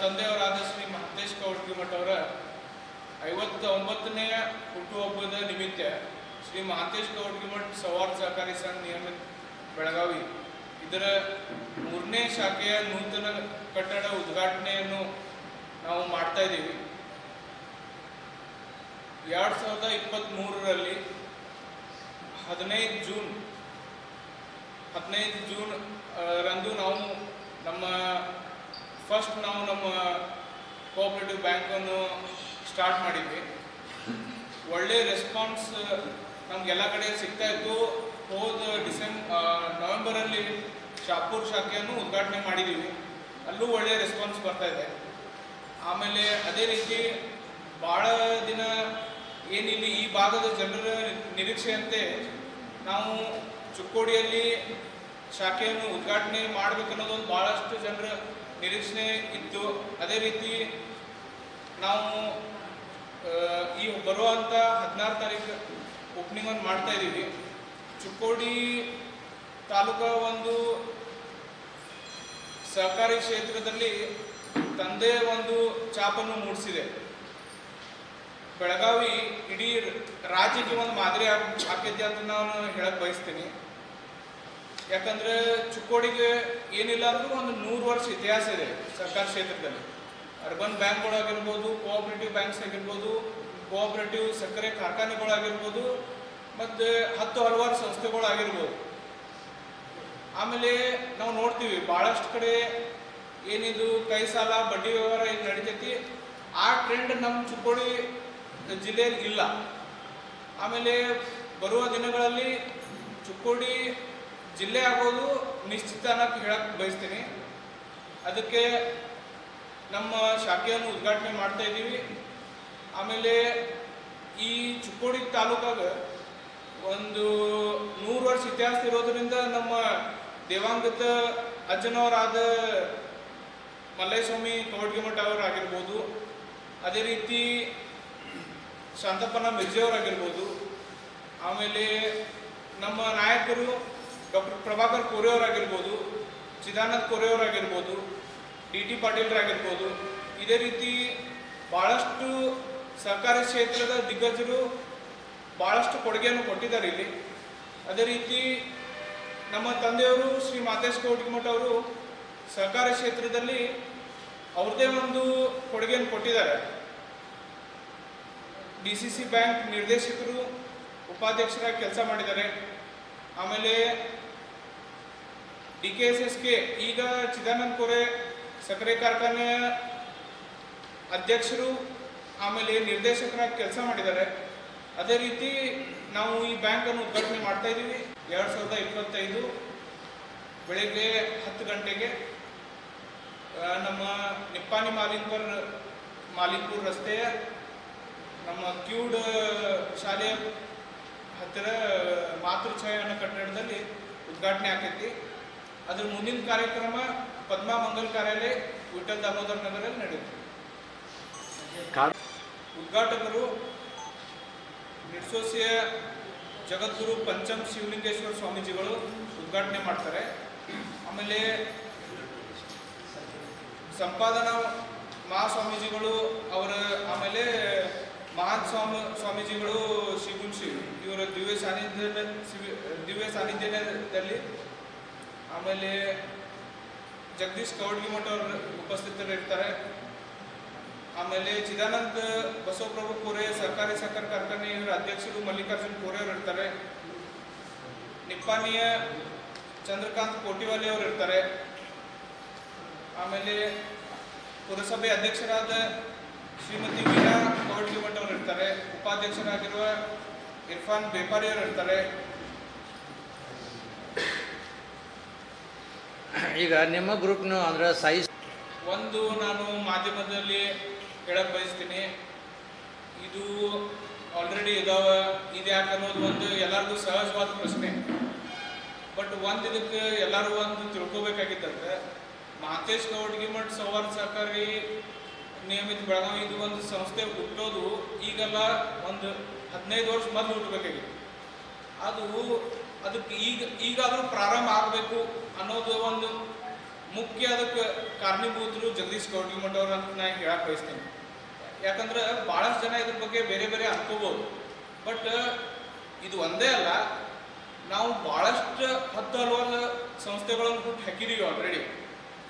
ತಂದೆಯವರಾದ ಶ್ರೀ ಮಹಂತೇಶ್ ಕೌಡ್ಗಿಮಠ್ ಅವರ ಐವತ್ತ ಒಂಬತ್ತನೇ ಹುಟ್ಟುಹಬ್ಬದ ನಿಮಿತ್ತ ಶ್ರೀ ಮಹಂತೇಶ್ ಕೌಡ್ಗಿಮಠ್ ಸವಾರ್ ಸಹಕಾರಿ ಸಂಘ ನಿಯಮಿತ ಬೆಳಗಾವಿ ಇದರ ಮೂರನೇ ಶಾಖೆಯ ನೂತನ ಕಟ್ಟಡ ಉದ್ಘಾಟನೆಯನ್ನು ನಾವು ಮಾಡ್ತಾ ಇದ್ದೀವಿ. ಎರಡು ಸಾವಿರದ ಇಪ್ಪತ್ತ್ಮೂರರಲ್ಲಿ ಹದಿನೈದು ಜೂನ್ ಹದಿನೈದು ಜೂನ್ ಆ, ರಂದು ನಾವು ನಮ್ಮ ಫಸ್ಟ್ ನಾವು ನಮ್ಮ ಕೋಆಪರೇಟಿವ್ ಬ್ಯಾಂಕನ್ನು ಸ್ಟಾರ್ಟ್ ಮಾಡಿದ್ವಿ. ಒಳ್ಳೆ ರೆಸ್ಪಾನ್ಸ್ ನಮಗೆಲ್ಲ ಕಡೆ ಸಿಗ್ತಾ ಇತ್ತು. ಹೋದ ಡಿಸೆಂಬ್ ನವೆಂಬರಲ್ಲಿ ಶಾಪುರ್ ಶಾಖೆಯನ್ನು ಉದ್ಘಾಟನೆ ಮಾಡಿದ್ದೀವಿ ಅಲ್ಲೂ ಒಳ್ಳೆ ರೆಸ್ಪಾನ್ಸ್ ಬರ್ತಾ ಇದೆ. ಆಮೇಲೆ ಅದೇ ರೀತಿ ಭಾಳ ದಿನ ಏನಿಲ್ಲಿ ಈ ಭಾಗದ ಜನರ ನಿರೀಕ್ಷೆಯಂತೆ ನಾವು ಚುಕ್ಕೋಡಿಯಲ್ಲಿ ಶಾಖೆಯನ್ನು ಉದ್ಘಾಟನೆ ಮಾಡಬೇಕನ್ನೋದೊಂದು ಭಾಳಷ್ಟು ಜನರ ನಿರೀಕ್ಷಣೆ ಇತ್ತು. ಅದೇ ರೀತಿ ನಾವು ಈ ಬರುವಂಥ ಹದಿನಾರು ತಾರೀಕು ಓಪನಿಂಗ್ ಒಂದು ಮಾಡ್ತಾ ಇದ್ದೀವಿ. ಚುಕ್ಕೋಡಿ ತಾಲೂಕಾ ಒಂದು ಸಹಕಾರಿ ಕ್ಷೇತ್ರದಲ್ಲಿ ತಂದೆ ಒಂದು ಚಾಪನ್ನು ಮೂಡಿಸಿದೆ. ಬೆಳಗಾವಿ ಇಡೀ ರಾಜ್ಯಕ್ಕೆ ಒಂದು ಮಾದರಿ ಆಗ್- ಆಕೈತಿ ಅಂತ ನಾನು ಹೇಳಕ್ಕೆ ಬಯಸ್ತೀನಿ. ಯಾಕಂದ್ರೆ ಚಿಕ್ಕೋಡಿಗೆ ಏನಿಲ್ಲ ಅಂದ್ರೂ ಒಂದು ನೂರು ವರ್ಷ ಇತಿಹಾಸ ಇದೆ ಸರ್ಕಾರಿ ಕ್ಷೇತ್ರದಲ್ಲಿ. ಅರ್ಬನ್ ಬ್ಯಾಂಕ್ಗಳಾಗಿರ್ಬೋದು ಕೋಆಪರೇಟಿವ್ ಬ್ಯಾಂಕ್ಸ್ ಆಗಿರ್ಬೋದು ಕೋಆಪರೇಟಿವ್ ಸಕ್ಕರೆ ಕಾರ್ಖಾನೆಗಳಾಗಿರ್ಬೋದು, ಮತ್ತು ಹತ್ತು ಹಲವಾರು ಸಂಸ್ಥೆಗಳಾಗಿರ್ಬೋದು. ಆಮೇಲೆ ನಾವು ನೋಡ್ತೀವಿ ಭಾಳಷ್ಟು ಕಡೆ ಏನಿದು ಕೈ ಸಾಲ, ಬಡ್ಡಿ ವ್ಯವಹಾರ ಏನು ನಡೀತೈತಿ, ಆ ಟ್ರೆಂಡ್ ನಮ್ಮ ಚಿಕ್ಕೋಡಿ ಜಿಲ್ಲೆಯಲ್ಲಿ ಇಲ್ಲ. ಆಮೇಲೆ ಬರುವ ದಿನಗಳಲ್ಲಿ ಚಿಕ್ಕೋಡಿ ಜಿಲ್ಲೆ ಆಗೋದು ನಿಶ್ಚಿತ ಹೇಳಕ್ಕೆ ಬಯಸ್ತೀನಿ. ಅದಕ್ಕೆ ನಮ್ಮ ಶಾಖೆಯನ್ನು ಉದ್ಘಾಟನೆ ಮಾಡ್ತಾ ಇದ್ದೀವಿ. ಆಮೇಲೆ ಈ ಚಿಕ್ಕೋಡಿ ತಾಲೂಕಾಗ ಒಂದು ನೂರು ವರ್ಷ ಇತಿಹಾಸ ಇರೋದರಿಂದ ನಮ್ಮ ದೇವಾಂಗತ ಅಜ್ಜನವರಾದ ಮಲ್ಲೇಸ್ವಾಮಿ ಅವರು ಅವರಾಗಿರ್ಬೋದು. ಅದೇ ರೀತಿ ಶಾಂತಪ್ಪನ ಮಿರ್ಜಿಯವರಾಗಿರ್ಬೋದು ಆಮೇಲೆ ನಮ್ಮ ನಾಯಕರು ಡಾಕ್ಟರ್ ಪ್ರಭಾಕರ್ ಕೋರೆಯವರಾಗಿರ್ಬೋದು, ಚಿದಾನಂದ್ ಕೋರೆಯವರಾಗಿರ್ಬೋದು ಡಿ ಟಿ ಪಾಟೀಲ್ರಾಗಿರ್ಬೋದು, ಇದೇ ರೀತಿ ಭಾಳಷ್ಟು ಸರ್ಕಾರಿ ಕ್ಷೇತ್ರದ ದಿಗ್ಗಜರು ಭಾಳಷ್ಟು ಕೊಡುಗೆಯನ್ನು ಕೊಟ್ಟಿದ್ದಾರೆ ಇಲ್ಲಿ. ಅದೇ ರೀತಿ ನಮ್ಮ ತಂದೆಯವರು ಶ್ರೀ ಮಾತೇಶ್ ಕೌಟಿಮಠ ಅವರು ಸಹಕಾರಿ ಕ್ಷೇತ್ರದಲ್ಲಿ ಅವ್ರದ್ದೇ ಒಂದು ಕೊಡುಗೆಯನ್ನು ಕೊಟ್ಟಿದ್ದಾರೆ. ಡಿ ಸಿ ಸಿ ಬ್ಯಾಂಕ್ ನಿರ್ದೇಶಕರು, ಉಪಾಧ್ಯಕ್ಷರಾಗಿ ಕೆಲಸ ಮಾಡಿದ್ದಾರೆ. ಆಮೇಲೆ ಡಿ ಕೆ ಎಸ್ ಕೆ ಈಗ ಚಿದಾನಂದ ಕೋರೆ, ಸಕ್ಕರೆ ಕಾರ್ಖಾನೆಯ ಅಧ್ಯಕ್ಷರು, ಆಮೇಲೆ ನಿರ್ದೇಶಕರಾಗಿ ಕೆಲಸ ಮಾಡಿದ್ದಾರೆ. ಅದೇ ರೀತಿ ನಾವು ಈ ಬ್ಯಾಂಕನ್ನು ಉದ್ಘಾಟನೆ ಮಾಡ್ತಾ ಇದ್ದೀವಿ. ಎರಡು ಸಾವಿರದ ಇಪ್ಪತ್ತೈದು ಬೆಳಗ್ಗೆ ಹತ್ತು ಗಂಟೆಗೆ ನಮ್ಮ ನಿಪ್ಪಾಣಿ ಮಾಲಿಂಪುರ್ ಮಾಲಿಂಪುರ್ ರಸ್ತೆಯ ನಮ್ಮ ಕ್ಯೂಡ್, ಶಾಲೆಯ ಹತ್ತಿರ ಮಾತೃಛಾಯ ಅನ್ನೋ ಕಟ್ಟಡದಲ್ಲಿ ಉದ್ಘಾಟನೆ ಆಕೈತಿ ಅದ್ರ ಮುಂದಿನ ಕಾರ್ಯಕ್ರಮ ಪದ್ಮಾ ಮಂಗಲ್ ಕಾರ್ಯಾಲಯ ವಿಠಲ್ ದಾಮೋದರ್ ನಗರಲ್ಲಿ ನಡೆಯುತ್ತೆ. ಉದ್ಘಾಟಕರು ನಿರ್ಸೋಸಿಯ ಜಗದ್ಗುರು ಪಂಚಮ್ ಶಿವಲಿಂಗೇಶ್ವರ ಸ್ವಾಮೀಜಿಗಳು ಉದ್ಘಾಟನೆ ಮಾಡ್ತಾರೆ. ಆಮೇಲೆ ಸಂಪಾದನಾ ಮಹಾಸ್ವಾಮೀಜಿಗಳು ಅವರ ಆಮೇಲೆ ಮಹಾನ್ ಸ್ವಾಮಿ ಸ್ವಾಮೀಜಿಗಳು ಶಿಗುನ್ಶಿ ಇವರ ದಿವ್ಯ ಸಾನ್ನಿಧ್ಯ ದಿವ್ಯ ಸಾನ್ನಿಧ್ಯದಲ್ಲಿ ಆಮೇಲೆ ಜಗದೀಶ್ ಕೌಡ್ಗಿಮಠ ಅವರು ಉಪಸ್ಥಿತರಿರ್ತಾರೆ ಆಮೇಲೆ ಚಿದಾನಂದ ಬಸವಪ್ರಭು ಕೋರೆ ಸರ್ಕಾರಿ ಸಕ್ಕರೆ ಕಾರ್ಖಾನೆ ಅಧ್ಯಕ್ಷರು ಮಲ್ಲಿಕಾರ್ಜುನ್ ಕೋರೆ ಅವರು ಇರ್ತಾರೆ. ನಿಪ್ಪಾಣಿಯ ಚಂದ್ರಕಾಂತ್ ಕೋಟಿವಾಲಿ ಅವರು ಇರ್ತಾರೆ. ಆಮೇಲೆ ಪುರಸಭೆ ಅಧ್ಯಕ್ಷರಾದ ಶ್ರೀಮತಿ ವೀಣಾ ಕವಡ್ಗಿಮಠ್ ಅವರು ಇರ್ತಾರೆ. ಉಪಾಧ್ಯಕ್ಷರಾಗಿರುವ ಇರ್ಫಾನ್ ಬೇಪಾರಿ ಅವರು ಇರ್ತಾರೆ. ಈಗ ನಿಮ್ಮ ಗ್ರೂಪ್ನು ಅಂದ್ರೆ ಸೈಜ್ ಒಂದು ನಾನು ಮಾಧ್ಯಮದಲ್ಲಿ ಹೇಳಕ್ ಬಯಸ್ತೀನಿ. ಇದು ಆಲ್ರೆಡಿ ಇದಾವ. ಇದು ಯಾಕೆ ಅನ್ನೋದು ಒಂದು ಎಲ್ಲರಿಗೂ ಸಹಜವಾದ ಪ್ರಶ್ನೆ. ಬಟ್ ಒಂದು ಇದಕ್ಕೆ ಎಲ್ಲರೂ ಒಂದು ತಿಳ್ಕೊಬೇಕಾಗಿತ್ತಂದ್ರೆ ಮಹಂತೇಶ್ ಗೌಡ್ಗಿಮಠ್ ಸೌಹಾರ್ದ ಸಹಕಾರಿ ನಿಯಮಿತ ಬೆಳಗಾವಿ ಇದು ಒಂದು ಸಂಸ್ಥೆ ಹುಟ್ಟೋದು ಈಗೆಲ್ಲ ಒಂದು ಹದಿನೈದು ವರ್ಷ ಮೊದಲು ಹುಟ್ಟಬೇಕಾಗಿತ್ತು. ಅದು ಅದಕ್ಕೆ ಈಗ ಈಗಾದರೂ ಪ್ರಾರಂಭ ಆಗಬೇಕು ಅನ್ನೋದು ಒಂದು ಮುಖ್ಯ ಅದಕ್ಕೆ ಕಾರಣೀಭೂತರು ಜಗದೀಶ್ ಗೌಡಿಮಠ ಅವ್ರು ಅಂತ ನಾ ಹೇಳಕ್ ಬಯಸ್ತೀನಿ. ಯಾಕಂದ್ರೆ ಭಾಳಷ್ಟು ಜನ ಇದ್ರ ಬಗ್ಗೆ ಬೇರೆ ಬೇರೆ ಅನ್ಕೋಬೋದು. ಬಟ್ ಇದು ಒಂದೇ ಅಲ್ಲ, ನಾವು ಭಾಳಷ್ಟು ಹತ್ತು ಹಲವಾರು ಸಂಸ್ಥೆಗಳನ್ನು ಹುಟ್ಟು ಹಾಕಿದೀವಿ ಆಲ್ರೆಡಿ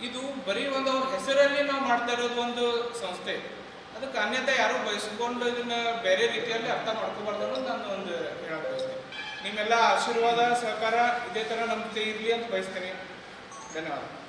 ಇದು ಬರೀ ಒಂದು ಅವ್ರ ಹೆಸರಲ್ಲಿ ನಾವು ಮಾಡ್ತಾ ಇರೋದು ಒಂದು ಸಂಸ್ಥೆ. ಅದಕ್ಕೆ ಅನ್ಯತೆ ಯಾರು ಬಯಸ್ಕೊಂಡು ಇದನ್ನ ಬೇರೆ ರೀತಿಯಲ್ಲಿ ಅರ್ಥ ಮಾಡ್ಕೋಬಾರ್ದು ಅನ್ನೋದು ನಾನು ಒಂದು ಹೇಳಕ್ ಬಯಸ್ತೀನಿ. ನಿಮ್ಮೆಲ್ಲ ಆಶೀರ್ವಾದ ಸಹಕಾರ ಇದೇ ಥರ ಜೊತೆ ಇರಲಿ ಅಂತ ಬಯಸ್ತೀನಿ. ಧನ್ಯವಾದ.